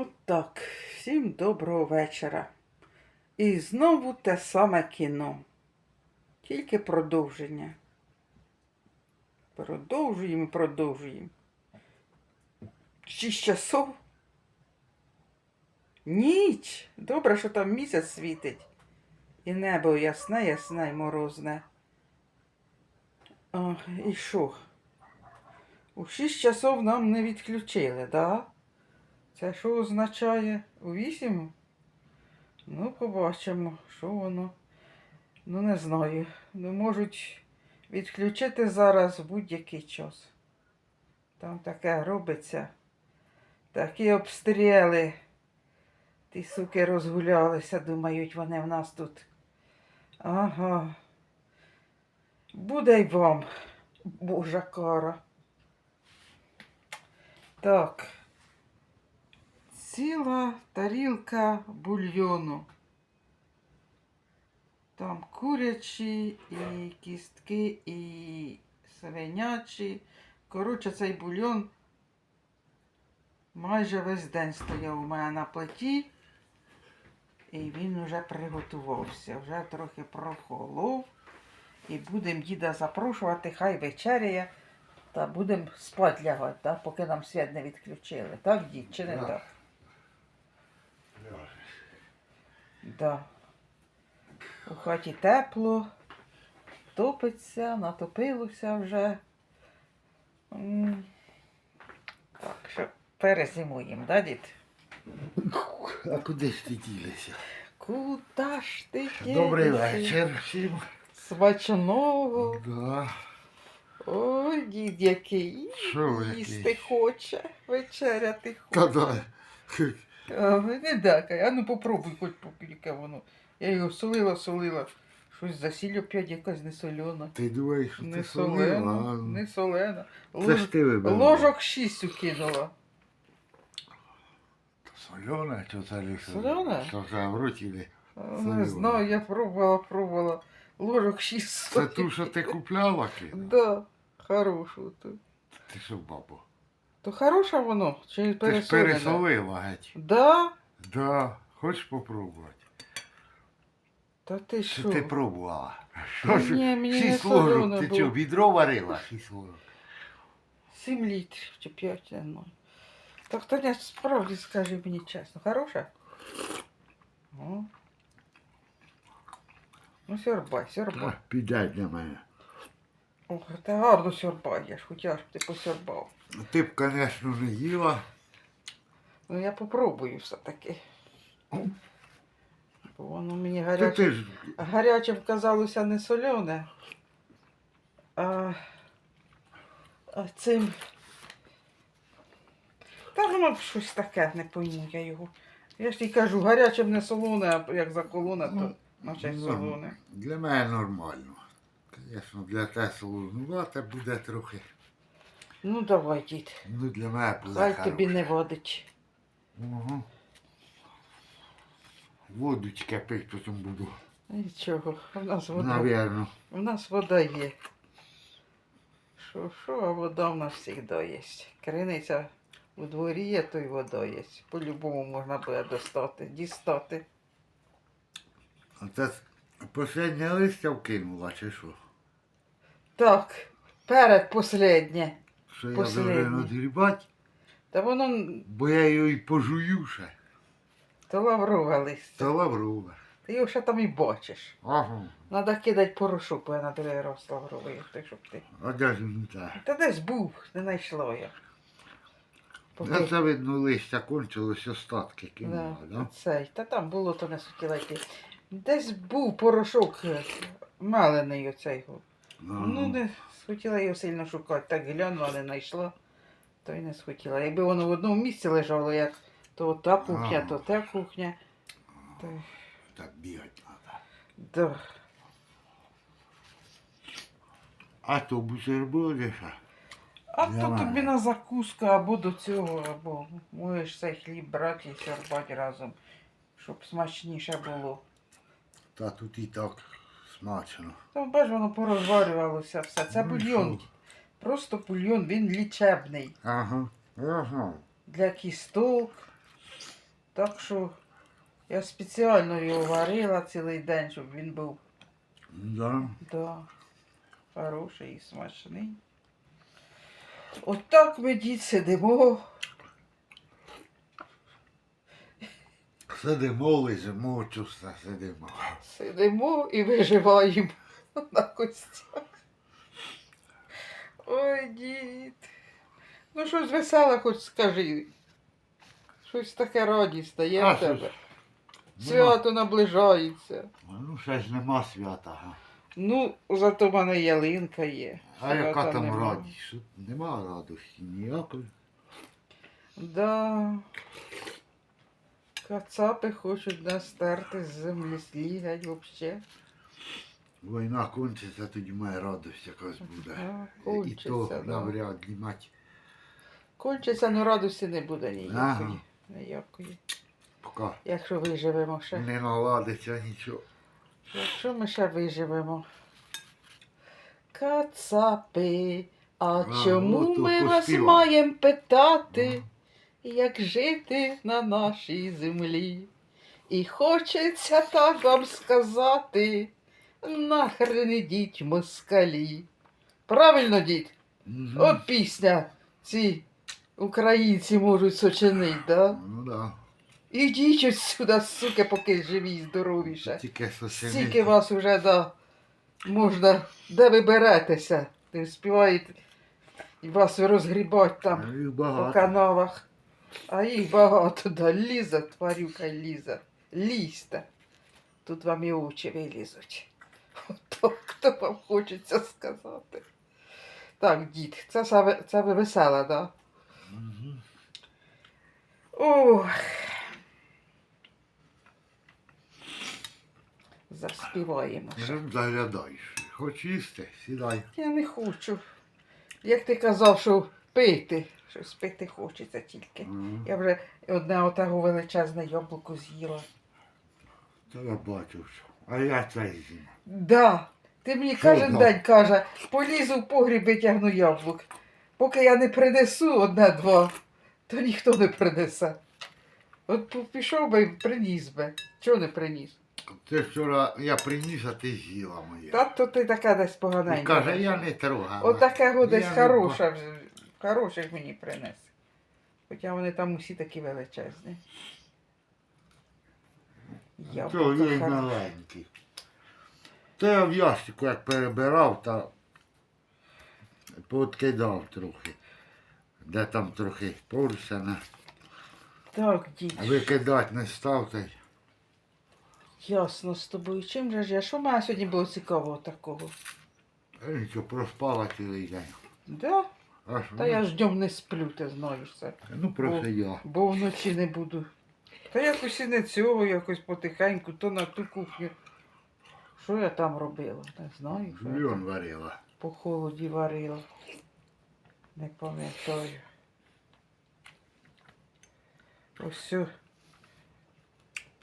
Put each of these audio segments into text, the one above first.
От так. Всім доброго вечора. І знову те саме кіно. Тільки продовження. Продовжуємо продовжуємо. Шість часов. Ніч. Добре, що там місяць світить. І небо ясне, ясне і морозне. О, і що? У шість часов нам не відключили, да? Це що означає? У вісім? Ну, побачимо, що воно. Ну, не знаю. Ну, можуть відключити зараз будь-який час. Там таке робиться. Такі обстріли. Ті суки розгулялися, думають, вони в нас тут. Ага. Буде й вам, Божа кара. Так. Ціла тарілка бульйону. Там курячі і кістки, і свинячі. Коротше, цей бульйон майже весь день стояв у мене на плиті. І він вже приготувався, вже трохи прохолов. І будемо діда запрошувати, хай вечеряє. Та будемо спать лягати, так, поки нам світ не відключили. Так, дід, чи не Так. так? Да. У хаті тепло, топиться, натопилося вже. Так, що перезимуємо, да, дід? А куди ж ти ділися? Куда ж ти Добрий вечір всім. Смачного. Да. Ой, дід який. Що ви Їсти хоче, вечеряти хоче. дай. А, ви не дакай, а ну попробуй хоч поки воно. Я його солила, солила. Щось за сіль опять якась не солена. Ти думаєш, що Не солена, не солена. Це ж ти вибрала. Ложок шість укинула. Солена, що це лише? Солена? Що це в роті не? Не знаю, я пробувала, пробувала. Ложок шість. Це ту, що ти купляла, Кіна? Да, хорошу. То, Ти що, бабо? То хороша воно, чи Ти ж пересолила геть. Да? Да. Хочеш попробувати? Та ти Що ти пробувала? Що ж? ні, мені не Шість ложок. Ти було. що, відро варила? Шість ложок. Сім літрів чи п'ять, не знаю. Так то не справді скажи мені чесно, хороша? О. Ну, сьорбай, сьорбай. А, Підай для мене. Ох, ти гарно сьорбаєш, хотя ж ти посьорбав. Ти б, звісно, не їла. Ну я попробую все-таки. Бо воно мені Та гаряче. ти ж Гарячим казалося не солене. А, а цим. Та воно щось таке, не пойму я його. Я ж і кажу, гарячим не солоне, а як заколоне, то Ну, наче ну, солоне. Для мене нормально. Звісно, для тебе солонувате буде трохи. Ну давай, дід. Ну для мене буде Хай хороше. тобі не водить. Угу. Воду пить, потім буду. Нічого, у нас вода. Навірно. У нас вода є. Що, що, а вода в нас завжди є. Криниця у дворі є, то й вода є. По-любому можна буде достати, дістати. А це останнє листя вкинула, чи що? Так, перед последнє. Що я Последнє. должен надгрібати, Та воно бо я її пожую ще. то лаврове листя. Та лаврове. Ти його ще там і бачиш. Ага. Надо кидати порошок, бо я на другий раз лавровий, так щоб ти. А де ж він те? Та десь був, не знайшла я. Поки- Та це видно листя кончилось остатки Да, кинула, да? Цей. Та там було, то не хотіла йти. Десь був порошок е, мелений оцей. го. Ну, не схотіла його сильно шукати. Так глянула, не знайшла, то й не схотіла. Якби воно в одному місці лежало, як то та кухня, Ага. то та кухня. То... Так бігати треба. Да. А то бутерброди ще? А то тобі на закуску або до цього, або можеш цей хліб брати і сорбати разом, щоб смачніше було. Та тут і так смачно. Та бач, воно порозварювалося все. Це Ну, бульйон. що? Просто бульйон, він лічебний. Ага. Ага. Для кісток, Так що я спеціально його варила цілий день, щоб він був Да. да, хороший і смачний. Отак ми дід сидимо. Сидимо, лежимо, чувства сидимо. Сидимо і виживаємо на костях. Ой, дід. Ну щось веселе хоч скажи. Щось таке радісне є А, в тебе. щось? Свято наближається. Ну, ще ж нема свята. га. Ну, зато в мене ялинка є. А яка там нема. радість? Нема радості ніякої. Да. Кацапи хочуть нас стерти з землі слігать взагалі. Війна кончиться, тоді має радость якась буде. А, І то да. навряд ли мать. Кончиться, ну радості не буде ніякої. Ага. Ніякої. Поки Якщо виживемо ще. не наладиться нічого. Якщо ми ще виживемо. Кацапи, а чому от, ми вас маємо питати, як жити на нашій землі? І хочеться так вам сказати, нахрен ідіть москалі. Правильно, дід? Мгм. От пісня ці українці можуть сочинити, да? Ну да. Ідіть сюди, суки, поки живі і здорові ще. Тільки сосини. Скільки вас вже да, можна, де ви беретеся? Ти співаєте, і вас розгрібать там Їх по канавах. А їх багато, да, ліза, тварюка ліза. Лізьте. Тут вам і очі вилізуть. Ото хто вам хочеться сказати. Так, дід, це, саме- це ви весела, да? Мгм. Ох. Заспіваємо. заглядаєш? Хоч їсти, сідай. Я не хочу. Як ти казав, що пити. Щось пити хочеться тільки. Ага. Я вже одне отего величезне яблуко з'їла. Та я бачу, що. А я це з'їм. Да. Ти мені Що кожен да? день каже, полізу в погріб витягну яблук. Поки я не принесу одне-два, то ніхто не принесе. От пішов би приніс би. Чого не приніс? Ти вчора я приніс, а ти з'їла моє. Та то ти така десь І поганенька. каже, я не трогала. Отаке го десь Я не хороших мені принесе. Хоча вони там усі такі величезні. Яблука То є хар- маленький. То я в ящику як перебирав, та пооткидав трохи. Де там трохи порсяне. Так, дід, Викидати не став та й. ясно з тобою. Чим же ж я? Що в мене сьогодні було цікавого такого? Нічого, проспала цілий день. Да? А що? Та я ж днем не сплю, ти знаєш це. Ну просто я. Бо вночі не буду. Та якось і не цього, якось потихеньку, то на ту кухню. Що я там робила? Не знаю. що я там. Бульон варила. по холоді варила. Не пам'ятаю. Ось все.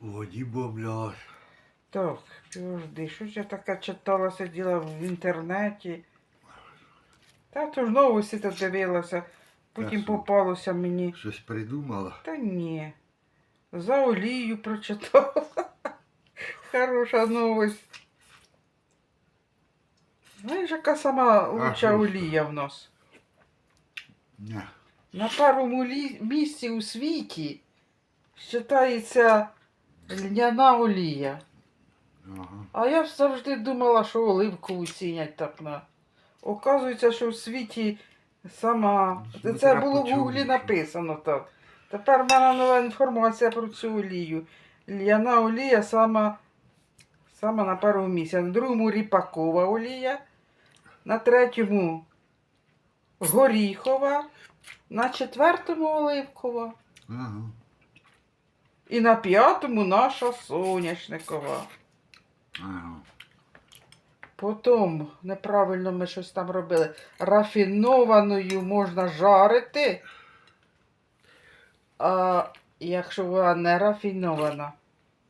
У воді бобляш. Так, підожди, що ж я таке читала, сиділа в інтернеті. Та то ж новості то дивилася. Потім що? попалося мені. Щось придумала. Та ні. За олію прочитала. Хороша новость. Знаєш, яка сама луча олія в нас? Ні. На першому лі- місці у світі вважається льняна олія. Ага. А я завжди думала, що оливкову цінять так на. Оказується, що в світі сама. Це треба було в гуглі написано так. Тепер в мене нова інформація про цю олію. Льняна олія сама, сама на першому місці. На другому ріпакова олія. На третьому горіхова. На четвертому оливкова. Ага. І на п'ятому наша соняшникова. Ага. Потім неправильно ми щось там робили. Рафінованою можна жарити. А якщо вона не рафінована,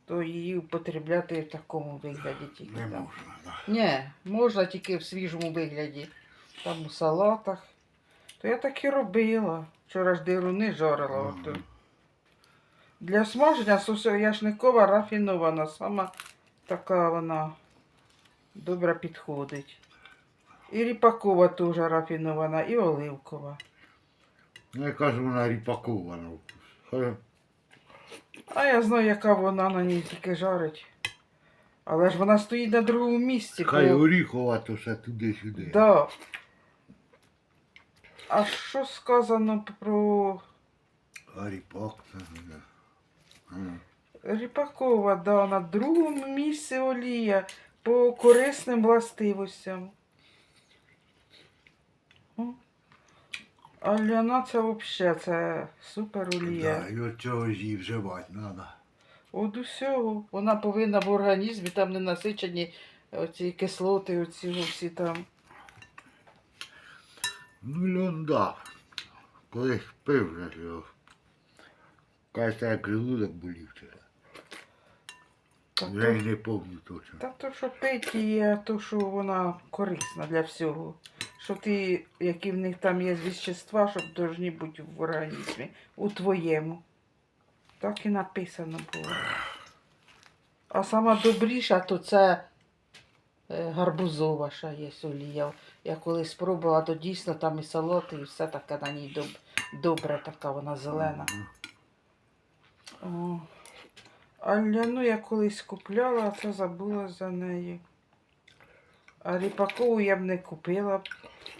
то її употребляти в такому вигляді тільки Не там. можна, да. Ні, можна тільки в свіжому вигляді. Там у салатах. То я так і робила. Вчора ж дируни жарила. Ага. Для смаження соняшникова рафінована. Сама така вона добре підходить. І ріпакова теж рафінована, і оливкова. Ну, Я кажу, вона ріпакована. А я знаю, яка вона на ній тільки жарить. Але ж вона стоїть на другому місці. хай коли- оріхова, то все туди-сюди. Да. А що сказано про А ріпак це. Ріпакова, да, на другому місці олія по корисним властивостям. А ляна це взагалі це супер олія. Да, і от цього ж їй вживати треба. От усього. Вона повинна в організмі, там не насичені оці кислоти, оці всі там. Ну, льон, да. Колись пив вже його. Кажеться, як желудок болів. Та Вже то, й не пам'ятаю точно. та то, що пить є, то, що вона корисна для всього. Що ти, які в них там є вещества, щоб повинні бути в організмі. У твоєму. Так і написано було. А сама добріша, то це е, гарбузова ще є олія. Я колись спробувала, то дійсно там і салати, і все таке на ній доб... добре, така вона зелена. О. А ляну я колись купляла, а це забула за неї. А ріпакову я б не купила,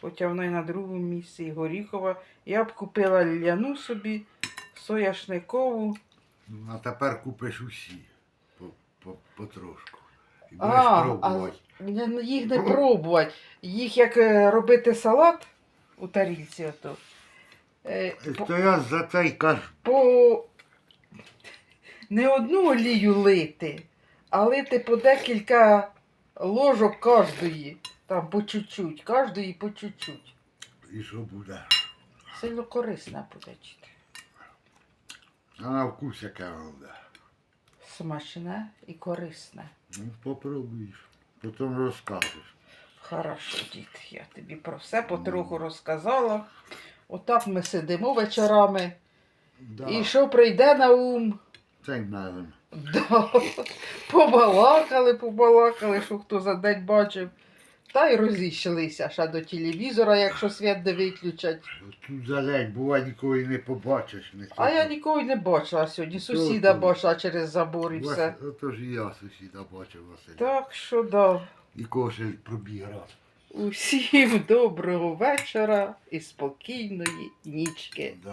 хоча вона і на другому місці, і горіхова. Я б купила ляну собі, сояшникову. Ну, А тепер купиш усі. По, по, потрошку. І будеш А, а пробувати. не- їх не пробувати. Їх як е, робити салат у тарілці ото. е, І по- То я за це й кажу. по не одну олію лити, а лити по декілька ложок кожної. Там по чуть-чуть, кожної по чуть-чуть. І що буде? Сильно корисна буде. чити. А на вкус воно буде. Смачне і корисне. Ну, попробуєш. Потім розкажеш. Хорошо, дід, я тобі про все потроху розказала. Отак ми сидимо вечорами. Да. І що прийде на ум? Це й. Да. Побалакали, побалакали, що хто за день бачив. Та й розійшлися ще до телевізора, якщо світ не виключать. Тут залежить, буває нікого і не побачиш. Не А я нікого й не бачила сьогодні. Сусіда бачила через забор і все. Отож і я сусіда бачив Василя. Так що да. І кошель пробіг раз. Усім доброго вечора і спокійної нічки. Да.